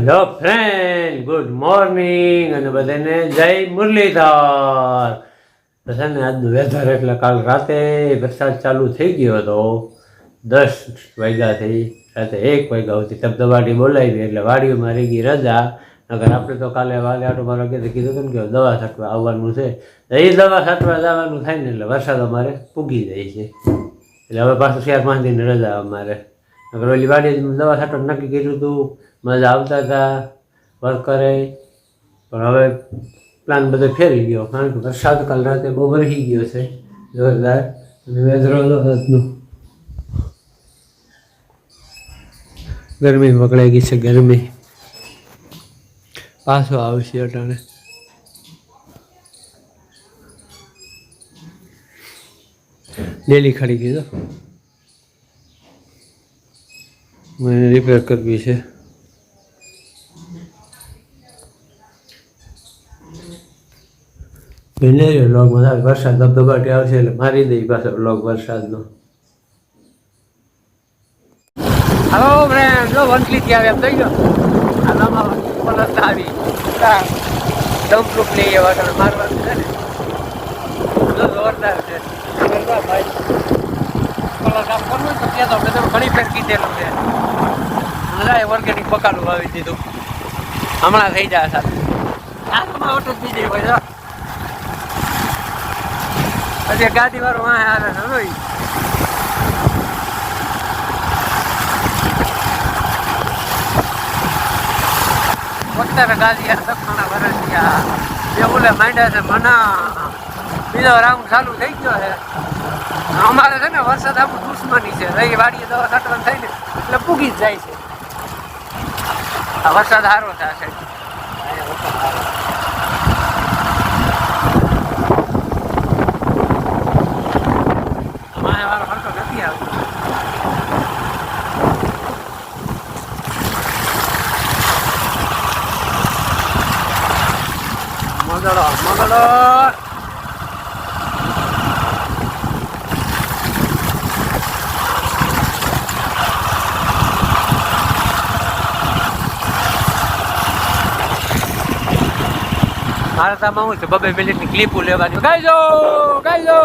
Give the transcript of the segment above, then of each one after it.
Hello friend, good morning અને બધાને જય મુરલીધર. તો છે ને આજનું વેધર એટલે કાલ રાતે વરસાદ ચાલુ થઈ ગયો હતો. દસ વાગ્યાથી રાતે એક વાગ્યા સુધી ધબધબાટી બોલાવી એટલે વાડીઓમાં રહી ગઈ રજા. નગર આપણે તો કાલે વાલે આટો મારો કીધું કીધું કે દવા છાંટવા આવવાનું છે. એ દવા છાંટવા જવાનું થાય ને એટલે વરસાદ અમારે પૂગી જાય છે. એટલે હવે પાછું ચાર પાંચ રજા અમારે. અગર ઓલી વાડી દવા છાંટવા નક્કી કર્યું હતું. મજા આવતા હતા વર્કરે પણ હવે પ્લાન બધો ફેરી ગયો, કારણ કે વરસાદ કાલ રાતે બહુ વરસી ગયો છે, જોરદાર. અને વેધરો હતું ગરમી પકડાઈ ગઈ છે, ગરમી. પાછો આવશે અટાણે. ડેલી ખાડી ગયો મને રિપેર કરવી છે. લોગ વધારે વરસાદ ધબધબાટી આવશે એટલે મારી દઈ પાછો લોગ વરસાદનો. હલો ફ્રેન્ડ જો વંકલી થી આવે એમ થઈ ગયો. પલસ આવી પ્રૂફ લઈ એવા તમે મારવાનું છે ને. જો જોરદાર છે. ભાઈ. પલસ આમ તો ત્યાં તો આપણે તમે ઘણી ફેર કીધેલું છે મજા ઓર્ગેનિક બકાલું વાવી દીધું. હમણાં થઈ જાય સાહેબ આમાં ઓટો થઈ જાય જો પછી ગાડી વાળો વાહ છે જોઈ પત્તર ગાલિયા દક્ષિણા વરસિયા બે ઓલે માંડ્યા છે, મના બીજો રાઉન્ડ ચાલુ થઈ ગયો છે. અમારે છે ને વરસાદ આપણું દુશ્મની છે, રહી વાડીએ દવા કાઢવાનું થાય ને એટલે પૂગી જ જાય છે. આ વરસાદ સારો થશે અમારે વાળો હરતો નથી આવતો મગડો મગડો મારે તો હું છે, બબે મિનિટની ક્લિપો લેવાની. ગાઈ જો ગાઈ જો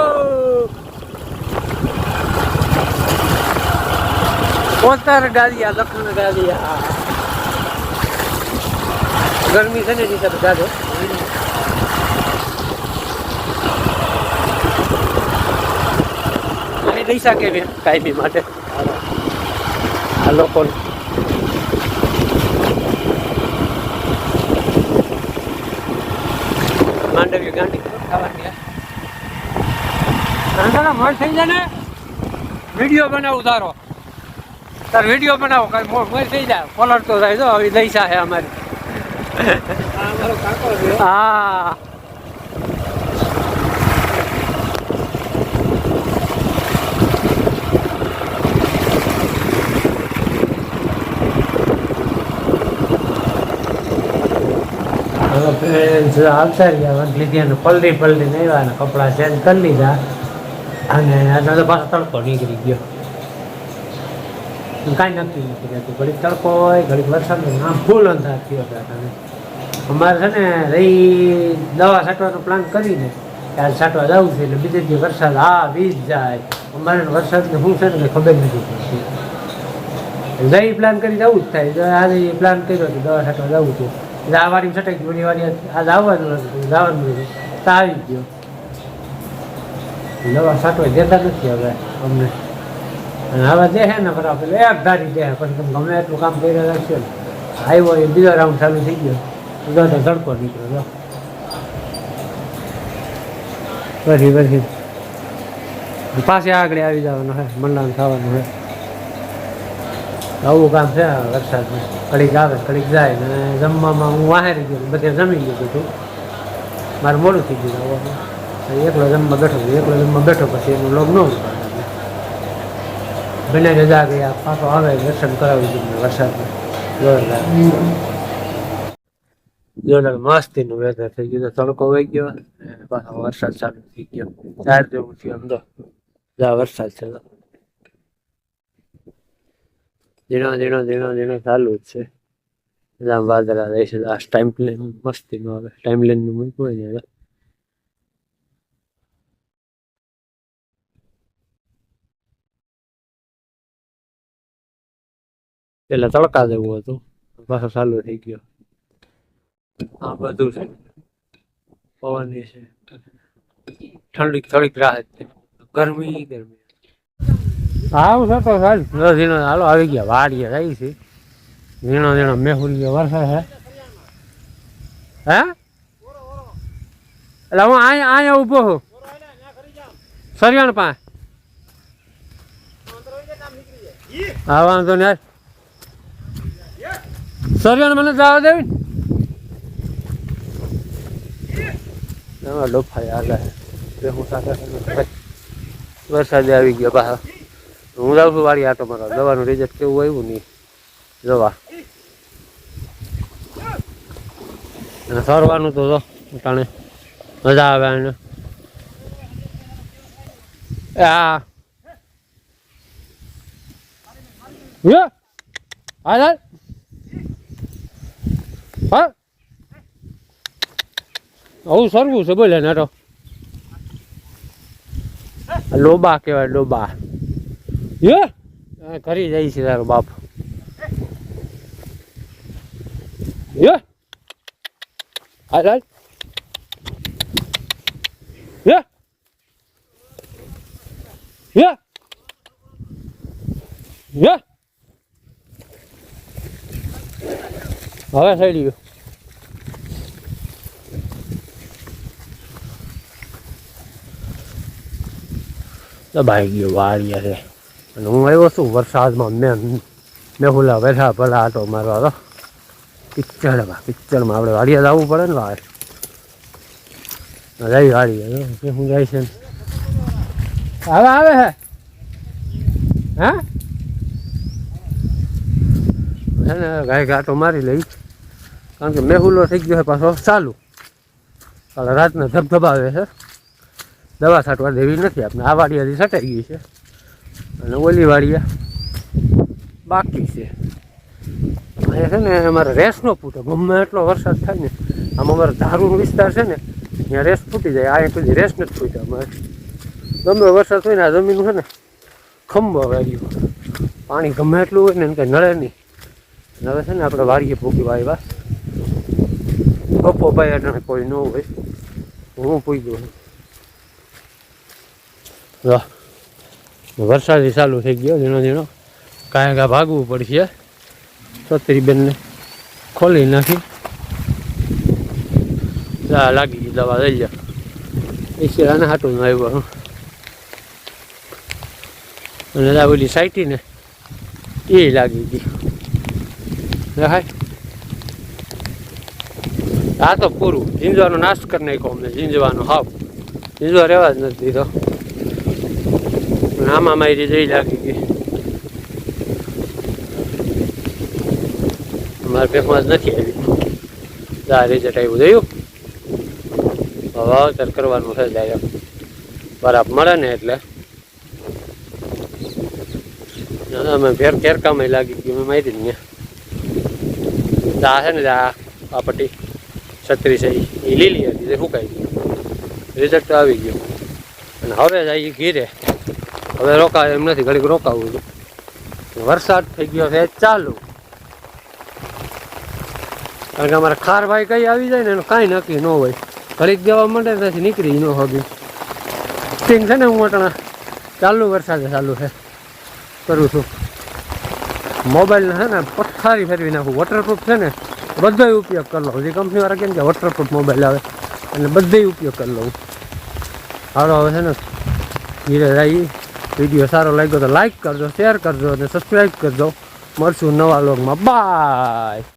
પોતાર ગાડીયા લખન ગાડીયા ગરમી છે ને એની સાથે ગાજો અહીં શકે ને કાયમી માટે? આ લોકો માંડવી ગાંડી ખાવાની મોડ થઈ જાય ને? વીડિયો બનાવું તારો. તાર વીડિયો બનાવો કઈ મોડ થઈ જાય. કોલર તો થાય તો હવે છે અમારી. હા. આવતા રહ્યા. વંટલી લીધી અને પલરી નહીં આવ્યા અને કપડાં ચેન્જ કરી લીધા. અને આનો તો પાછો તડકો નીકળી ગયો. કાંઈ નક્કી નથી રહેતું ઘડીક તડકો હોય, ઘડીક વરસાદ નામ ફૂલ અંધાર થયો છે તમે અમારે છે ને રહી દવા છાંટવાનો પ્લાન કરીને ત્યારે છાંટવા જવું છે એટલે બીજે દી વરસાદ આ વીજ જાય. અમારે વરસાદને શું છે ને ખબર નથી પડતી. જઈ પ્લાન કરી જવું જ થાય. આજે પ્લાન કર્યો હતો દવા છાંટવા જવું છે. એટલે આ વાડી આ લાવવાનું હતું જવાનું હતું. તો આવી ગયો. નવા સાટો દેતા નથી હવે અમને. અને હવે દેહે ને બરાબર એક ધારી દેહ, પછી તમે ગમે એટલું કામ કરી રાખશો ને. આવ્યો એ બીજો રાઉન્ડ ચાલુ થઈ ગયો. બીજો તો તડકો નીકળ્યો પછી પછી. પાછી આગળ આવી જવાનું હે, મંડાણ થવાનું હે. આવું કામ છે વરસાદમાં કડીક આવે, કડીક જાય, ને જમવામાં હું વાહેરી ગયો બધે જમી લીધું હતું મારે મોડું થઈ ગયું આવવામાં એકલો જમવા બેઠો એકલો જમવા બેઠો પછી એનું લોગ ન બને રજા ગયા પાછો આવે, દર્શન કરાવી દીધું વરસાદમાં. જોરદાર. જોરદાર મસ્તીનું વેધર થઈ ગયું તડકો વહી ગયો પાછો વરસાદ ચાલુ થઈ ગયો. ચાર જેવું થયું અમદાવાદ વરસાદ છે ધીણો ધીણો ધીણો ધીણો ચાલુ જ છે આમ વાદળા રહે છે આ ટાઈમ પ્લેન મસ્તીનો આવે ટાઈમ લેનનું મૂક્યું હોય ને હવે પેલા તડકા જેવું હતું પાછો ચાલુ થઈ ગયો આ બધું છે પવનની છે ઠંડી થોડીક રાહત ગરમી ગરમી આવું છે તો સાહેબ. ઝીણો હાલો, આવી ગયા, વાડીએ રહી છે. ઝીણો ઝીણો મેહુલીઓ વરસાદ હે હે? એટલે હું અહીંયા અહીંયા ઊભો છું. સરિયાણ પાસે. હા, વાંધો નહીં સરિયાણ મને જવા દેવી ને? ડોફાઈ આગળ છે વરસાદ આવી ગયો બહાર. હું જાઉં છું વાળી આટો મારો દવાનું રિઝલ્ટ કેવું આવ્યું નહીં. દવા અને સરવાનું તો જો ટાણે મજા આવે એને આ. હા. સરવું છે બોલે ને તો. લોબા કહેવાય, લોબા. યે આ કરી જાય છે તારો બાપ યે હાલ હાલ યે યે યે હવે સડી ગયો દબાઈ ગયો વાળીએ છે અને હું આવ્યો છું વરસાદમાં. મેં મેહુલા બેઠા ભલા આટો મારવા તો કિચડમાં પિક્ચરમાં આપણે વાડીએ જવું પડે ને વાળ જઈ વાડીએ. હું જાય છે. હવે આવે હે? હા? છે ને ગાય ઘાટો મારી લઈ. કારણ કે મેહુલો થઈ ગયો છે પાછો ચાલુ. કાલે રાતના ધબધબાવે છે. દવા છાંટવા દેવી નથી આપણે આ વાડિયાથી છટાઈ ગઈ છે. અને ઓલી વાડિયા બાકી છે. અહીંયા છે ને અમારે રેસનો ફૂટે ગમે એટલો વરસાદ થાય ને, આમ અમારે ધારુનો વિસ્તાર છે ને, ત્યાં રેસ ફૂટી જાય. અહીંયા કોઈ રેસ નથી ફૂટ્યા અમારે. ગમે વરસાદ હોય ને, આ જમીન છે ને, ખંભો વાગ્યો પાણી ગમે એટલું હોય ને એને કંઈ નળે નહીં. નળે છે ને આપણે વાડીએ ભૂકી વાવ્યા પપ્પો ભાઈ એટલે કોઈ ન હોય. હું છું વાહ. વરસાદી ચાલુ થઈ ગયો, ઝીણો ઝીણો. કાંઈ કાં ભાગવું પડશે. છત્રી બેનને ખોલી નાખી. લાગી ગઈ દવા, લઈ જા. એ શિરાને હાટું આવ્યો અને આ ઓલી સાઈટી ને એ લાગી ગઈ. દેખાય આ તો પૂરું. ઝીંઝવાનો નાશ કરી નાખ્યો અમને ઝીંઝવાનો હાવ. ઝીંઝવા રહેવા જ નથી અને આમાં મારી જઈ લાગી ગઈ. અમારે પેકમાં જ નથી આવી. રિઝલ્ટ આવ્યું. જોયું? વાવતર કરવાનું છે ડાયરેક્ટ બરાબર મળે ને એટલે. અમે ફેર કેરકામાં લાગી ગયું. મેં મારી ને આ છે ને આ આ પટ્ટી છત્રીસ એ લીલી હતી, તે સુકાઈ ગઈ રિઝલ્ટ આવી ગયું. અને હવે જઈએ ઘીરે. હવે રોકાય એમ નથી, ઘડીક રોકાવું વરસાદ થઈ ગયો છે, ચાલુ. કારણ કે અમારે ખારભાઈ કઈ આવી જાય ને, એનું કાંઈ નક્કી ન હોય. ઘડીક જવા માંડે ત્યાંથી નીકળી ન હોગી. સ્ટિંગ છે ને, હું અટણા ચાલુ વરસાદ ચાલુ છે. કરું છું. મોબાઈલ છે ને પથ્થારી ફેરવી નાખું. વોટરપ્રૂફ છે ને બધો ઉપયોગ કરી લઉં. જે કંપનીવાળા કેમ કે વોટરપ્રૂફ મોબાઈલ આવે, એટલે બધો ઉપયોગ કરી લઉં. હાલો, હવે છે ને, ધીરે રહી વીડિયો સારો લાગ્યો તો લાઈક કરજો શેર કરજો અને સબસ્ક્રાઈબ કરજો. મળશું નવા લોગમાં બાય